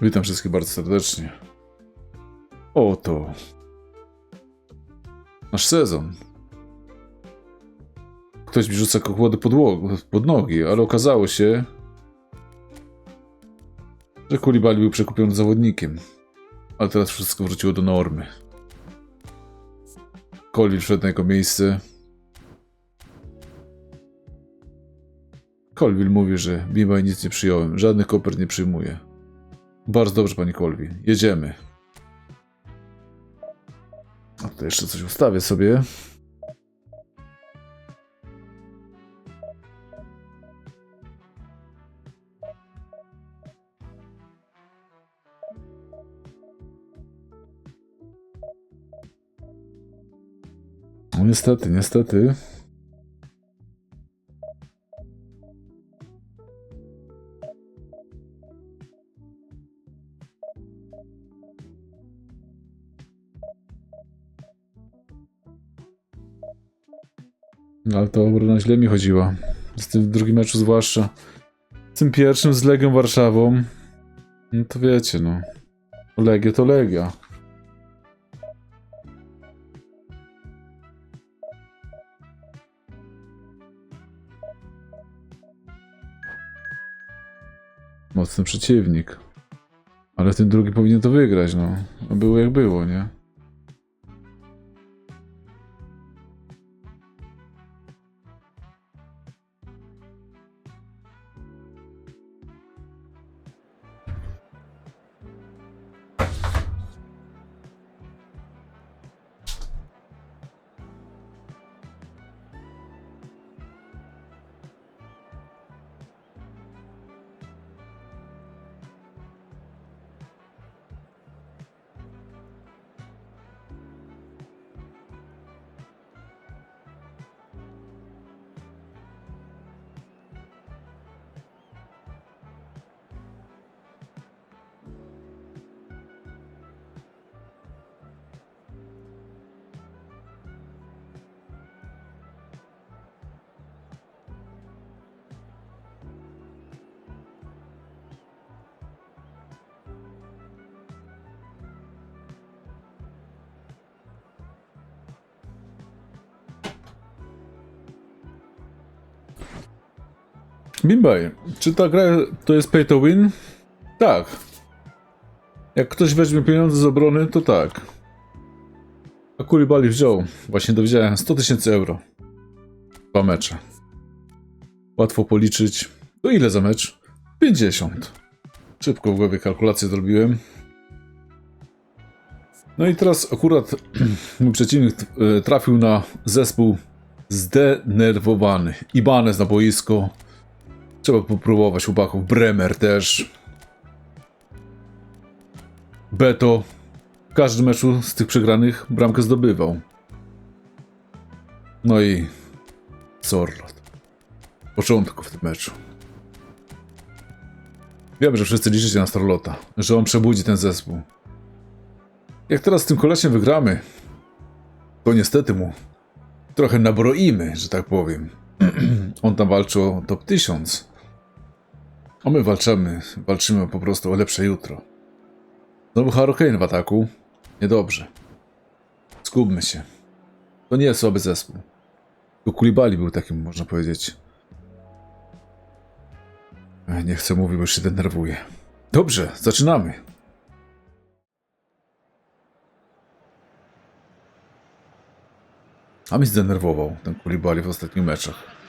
Witam wszystkich bardzo serdecznie. Oto. Nasz sezon. Ktoś mi rzuca kukłady pod, pod nogi, ale okazało się, że Kulibali był przekupiony zawodnikiem. Ale teraz wszystko wróciło do normy. Colin wszedł na jego miejsce. Colville mówi, że mimo nic nie przyjąłem, żadnych kopert nie przyjmuję. Bardzo dobrze, pani Colville. Jedziemy. A tutaj jeszcze coś ustawię sobie. No niestety, niestety. Ta obrona źle mi chodziła. Z tym drugim meczu zwłaszcza. Z tym pierwszym z Legią Warszawą. No to wiecie, no. Legia to Legia. Mocny przeciwnik. Ale ten drugi powinien to wygrać, no. Było jak było, nie? Bimbaj, czy ta gra to jest pay to win? Tak. Jak ktoś weźmie pieniądze z obrony, to tak. A Kulibali wziął, właśnie dowiedziałem, 100 tysięcy euro. Dwa mecze. Łatwo policzyć. To ile za mecz? 50. Szybko w głowie kalkulację zrobiłem. No i teraz akurat mój przeciwnik e, trafił na zespół zdenerwowany. Ibanez na boisko. Trzeba popróbować chłopaków. Bremer też. Beto w każdym meczu z tych przegranych bramkę zdobywał. No i Sorlot. Początku w tym meczu. Wiem, że wszyscy liczycie na Starlota, że on przebudzi ten zespół. Jak teraz z tym kolesiem wygramy, to niestety mu trochę nabroimy, że tak powiem. on tam walczy o top 1000. A my walczymy, walczymy po prostu o lepsze jutro. Znowu Hurricane w ataku. Niedobrze. Skupmy się. To nie jest słaby zespół. Tu Kulibali był takim, można powiedzieć. Nie chcę mówić, bo się denerwuję. Dobrze, zaczynamy. A mnie zdenerwował ten Kulibali w ostatnich meczach.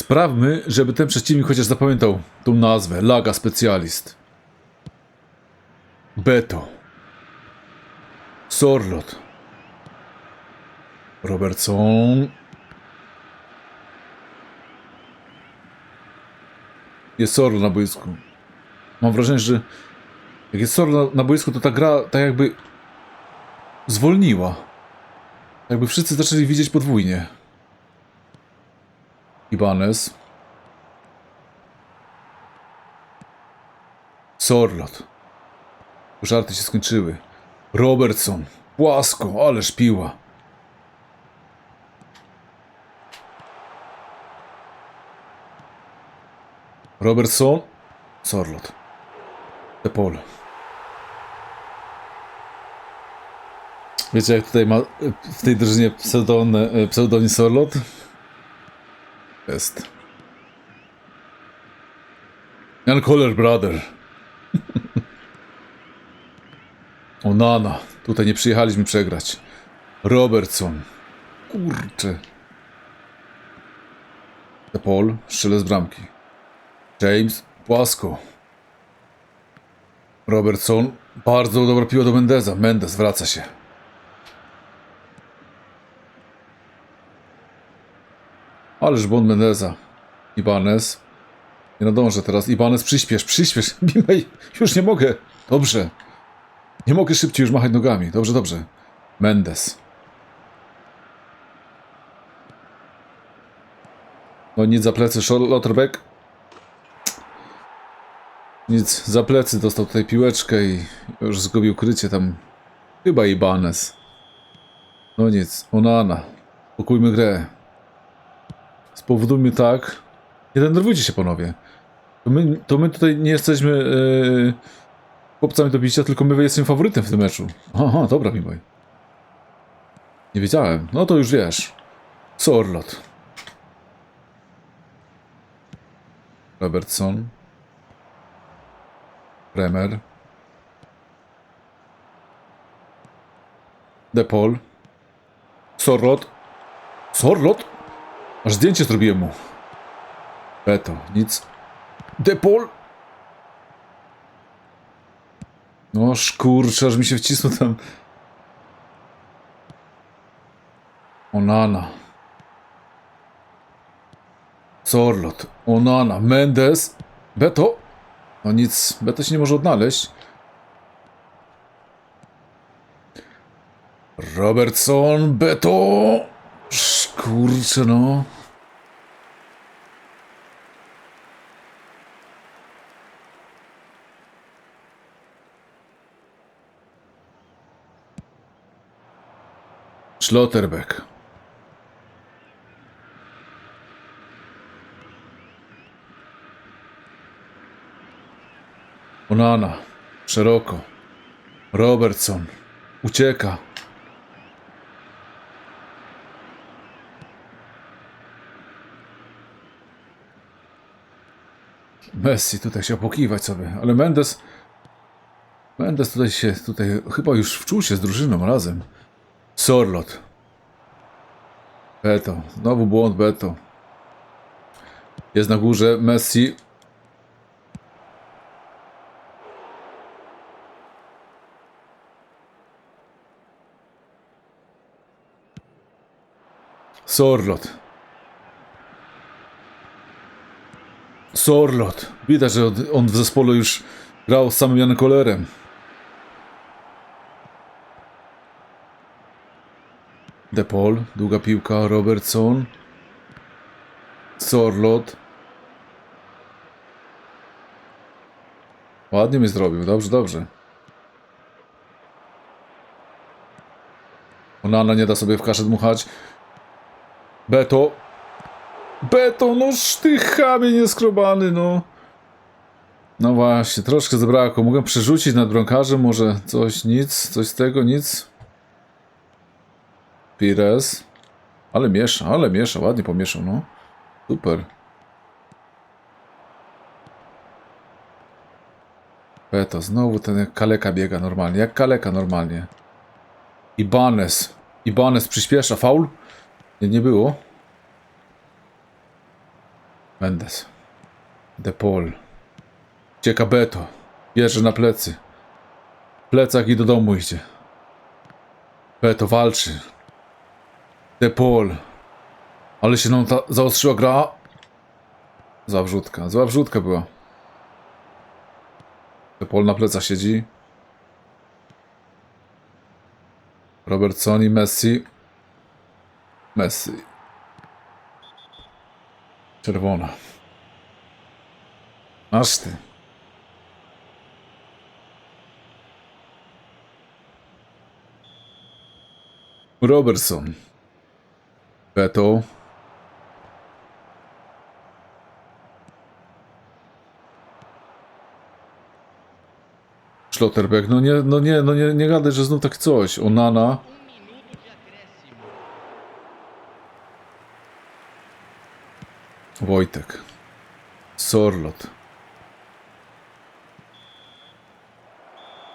Sprawmy, żeby ten przeciwnik chociaż zapamiętał tą nazwę. Laga Specjalist. Beto. Sorlot. Robertson. Jest Sorlot na boisku. Mam wrażenie, że jak jest Sorlot na, na boisku, to ta gra tak jakby zwolniła. Jakby wszyscy zaczęli widzieć podwójnie. Ibanez. Sorlot. Żarty się skończyły. Robertson. Płasko, ale szpiła. Robertson. Sorlot. De Paul. Wiecie, jak tutaj ma w tej drużynie pseudonim, e, pseudonim Sorlot? Jest. Jan Koller Brother. Onana. Tutaj nie przyjechaliśmy przegrać. Robertson. Kurczę. Paul. Strzelę z bramki. James. Płasko. Robertson. Bardzo dobra piła do Mendeza. Mendes wraca się. Ależ błąd Mendeza. Ibanez. Nie nadążę teraz. Ibanez, przyspiesz. Bimej, już nie mogę. Dobrze. Nie mogę szybciej już machać nogami. Dobrze, dobrze. Mendes. No nic za plecy. Schlotterbeck. Nic za plecy. Dostał tutaj piłeczkę i już zgubił krycie tam. Chyba Ibanez. No nic. Onana. Pokójmy grę. Spowodujmy tak. Nie denerwujcie się panowie. To my, to my tutaj nie jesteśmy yy, chłopcami do bicia, tylko my jesteśmy faworytem w tym meczu. Aha, dobra mi. Nie wiedziałem. No to już wiesz. Sorlot. Robertson. Bremer. De Paul. Sorlot. Sorlot? Aż zdjęcie zrobiłem mu. Beto, nic. De Paul. No szkurczę, aż mi się wcisnął tam. Onana. Sorlot. Onana. Mendes. Beto. No nic, Beto się nie może odnaleźć. Robertson. Beto. Kurczę no. Schlotterbeck. Onana. Szeroko. Robertson. Ucieka. Messi tutaj się opokiwać sobie, ale Mendes... Mendes tutaj się, tutaj chyba już wczuł się z drużyną razem. Sorlot. Beto. Znowu błąd Beto. Jest na górze Messi. Sorlot. Sorlot. Widać, że on w zespole już grał z samym Janem Kolerem. De Paul, długa piłka, Robertson. Sorlot. Ładnie mi zrobił, dobrze, dobrze. Onana nie da sobie w kaszę dmuchać. Beto. Beto, no sztychami nieskrobany, no. No właśnie, troszkę zabrakło. Mogę przerzucić nad bramkarzem, może coś, nic, coś z tego, nic. Pires. Ale miesza, ale miesza, ładnie pomieszał, no. Super. Beto, znowu ten jak kaleka biega normalnie, jak kaleka normalnie. Ibanez. Ibanez przyspiesza, faul? Nie, nie było. Mendes. De Paul. Cieka Beto. Bierze na plecy. Plecak i do domu idzie. Beto walczy. De Paul. Ale się nam ta zaostrzyła gra. Zła wrzutka. Zła wrzutka była. De Paul na plecach siedzi. Robertson i Messi. Messi. Czerwona. Nasty. Robertson. Beto. Schlotterbeck. No nie, no nie, no nie, nie gadaj, że znów tak coś. Onana. Wojtek. Sorlot.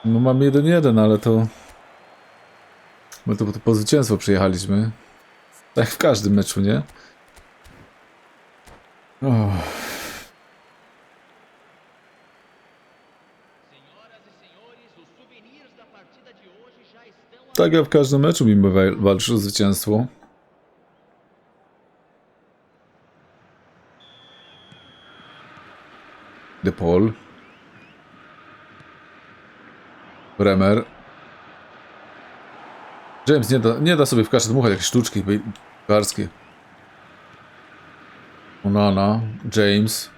No mamy 1-1, ale to... My to po zwycięstwo przyjechaliśmy. Tak w każdym meczu, nie? Oh. Tak jak w każdym meczu mimo wa- walczy o zwycięstwo. De Paul. Bremer. James nie da, nie da sobie w kaszę dmuchać jakieś sztuczki piłkarskie. Onana, James.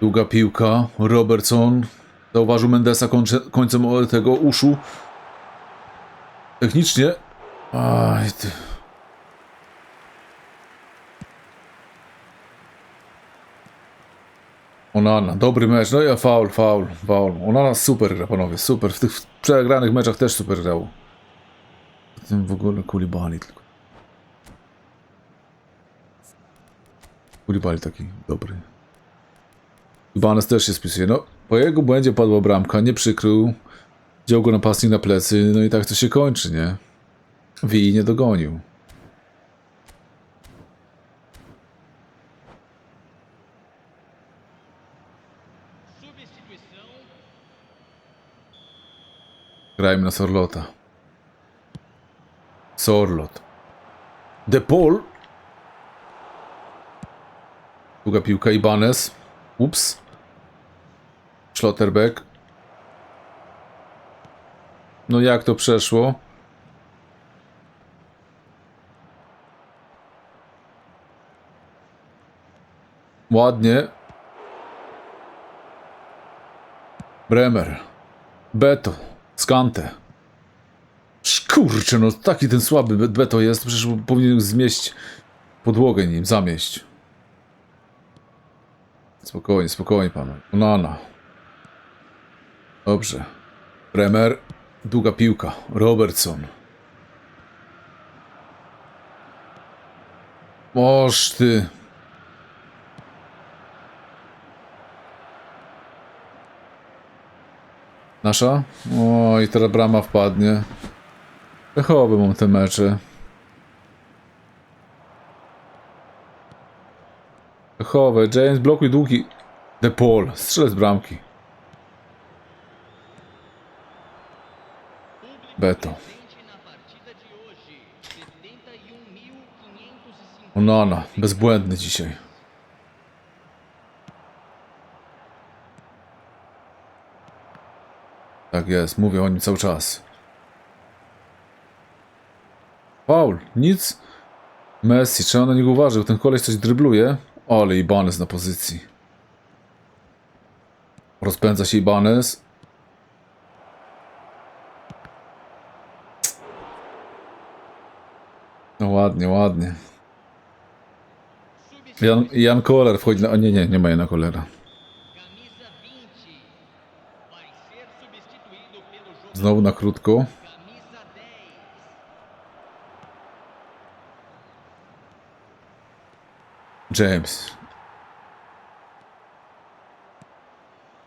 Długa piłka, Robertson. Zauważył Mendesa końcem tego uszu. Technicznie. Aj, ty. Onana, dobry mecz. No ja faul, faul, faul. Onana super gra, panowie, super. W tych przegranych meczach też super grał. W tym w ogóle Kulibali tylko. Kulibali taki dobry. Ibanez też się spisuje. No, po jego błędzie padła bramka, nie przykrył. Wziął go napastnik na plecy, no i tak to się kończy, nie? Wi nie dogonił. Grajmy na Sorlota. Sorlot. De Paul. Długa piłka Ibanez. Ups. Schlotterbeck. No jak to przeszło? Ładnie. Bremer. Beto. Skante. Kurczę, no taki ten słaby Be- Beto jest, przecież powinien zmieść podłogę nim, zamieść. Spokojnie, spokojnie panu. Onana. Dobrze. Bremer. Długa piłka. Robertson. Moż ty. Nasza? O, i teraz brama wpadnie. Pechowy mam te mecze. Pechowe. James, blokuj długi. De Paul, strzelec bramki. Beto. Presente na partida de hoje. 71.550. Onana, bezbłędny dzisiaj. Tak jest, mówię o nim cały czas. Paul, nic. Messi, trzeba na niego uważać, ten koleś coś drybluje. Ale Ibanez na pozycji. Rozpędza się Ibanez. No ładnie, ładnie. Jan, Jan Koller wchodzi na... O nie, nie, nie ma Jana Kollera. Znowu na krótko. Camisa 10. James.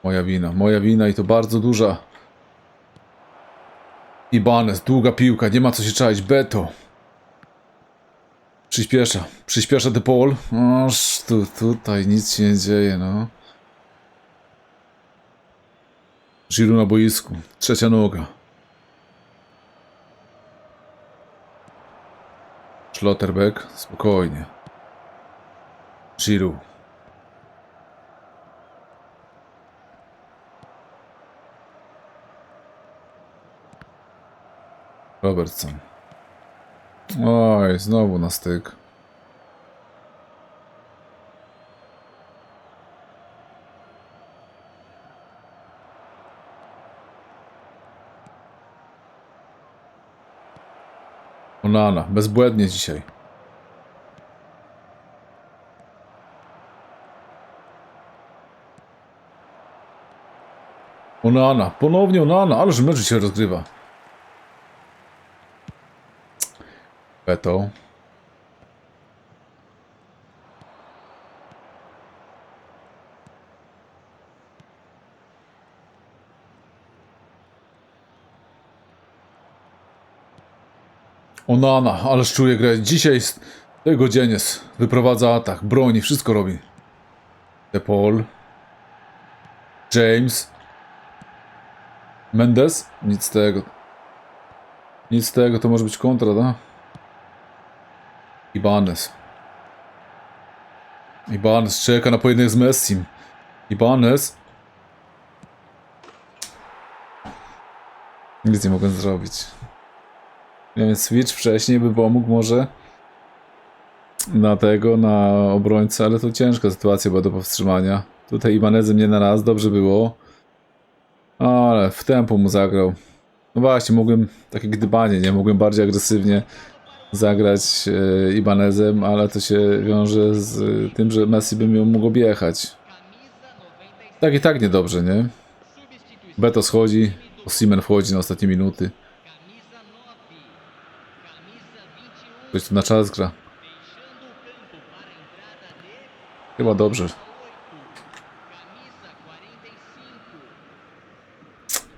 Moja wina, moja wina i to bardzo duża. Ibanez, długa piłka, nie ma co się czaić. Beto. Przyspiesza, przyspiesza De Paul. Oż tu, tutaj nic się nie dzieje, no. Giroud na boisku, trzecia noga. Schlotterbeck, spokojnie. Giroud. Robertson. Oj, znowu na styk. Onana, bezbłędnie dzisiaj. Onana, ponownie Onana, ależ mecz się rozgrywa. Beto. Onana, ależ czuję grę. Dzisiaj tego dzień jest. Wyprowadza atak, broni, wszystko robi. De Paul. James. Mendes? Nic z tego. Nic z tego, to może być kontra, da? Ibanez. Ibanez czeka na pojedynek z Messim. Ibanez. Nic nie mogę zrobić. Miałem switch wcześniej, by pomógł może na tego, na obrońcę, ale to ciężka sytuacja była do powstrzymania. Tutaj Ibanezem nie na raz, dobrze było. Ale w tempo mu zagrał. No właśnie, mogłem, takie gdybanie, nie? Mogłem bardziej agresywnie zagrać e, Ibanezem, ale to się wiąże z e, tym, że Messi by miał mógł objechać. Camisa 97. Tak i tak niedobrze, nie? Beto schodzi, Osimen wchodzi na ostatnie minuty. 21. Ktoś tu na czas gra. Chyba dobrze. 8. Camisa 45.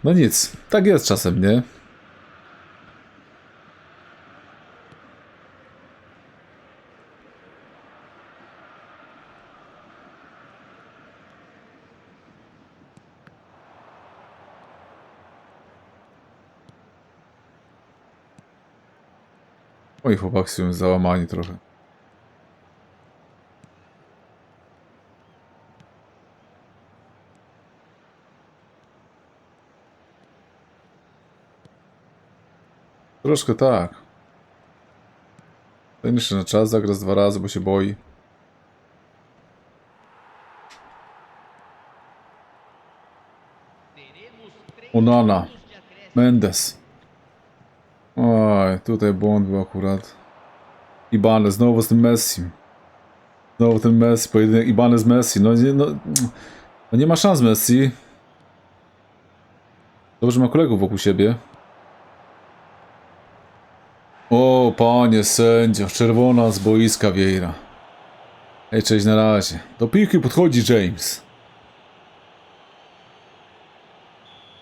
No nic, tak jest czasem, nie? Oj, chłopak są załamani trochę. Troszkę tak. Ten jeszcze na czas zagra dwa razy, bo się boi. Teremos 3 Onana. Mendes. Oj, tutaj błąd był akurat. Ibanez, znowu z tym Messi. Znowu ten Messi, pojedynek Ibanez Messi. No nie, no, no nie ma szans Messi. Dobrze ma kolegów wokół siebie. O, panie sędzio, czerwona z boiska Vieira. Ej, cześć, na razie. Do piłki podchodzi James.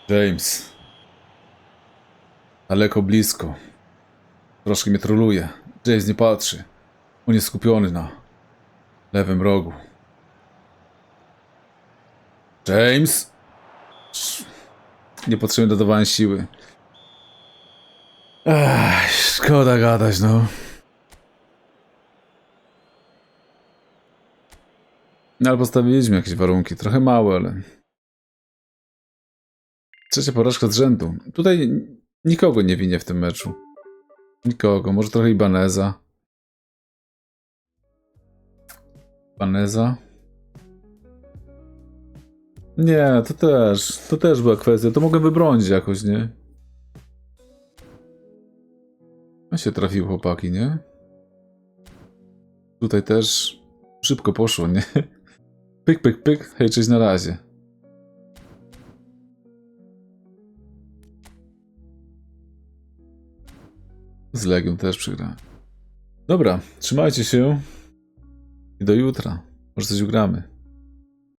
James. Daleko, blisko. Troszkę mnie troluje. James nie patrzy. On jest skupiony na lewym rogu. James? Niepotrzebne dodawanie siły. Ech, szkoda gadać, no. No ale postawiliśmy jakieś warunki. Trochę małe, ale... Trzecia porażka z rzędu. Tutaj nikogo nie winię w tym meczu. Nikogo. Może trochę Ibaneza. Ibaneza. Nie, to też. To też była kwestia. To mogę wybronić jakoś, nie? A się trafił chłopaki, nie? Tutaj też szybko poszło, nie? Pyk, pyk, pyk. Hej, cześć na razie. Z Legią też przegrałem. Dobra, trzymajcie się i do jutra. Może coś ugramy.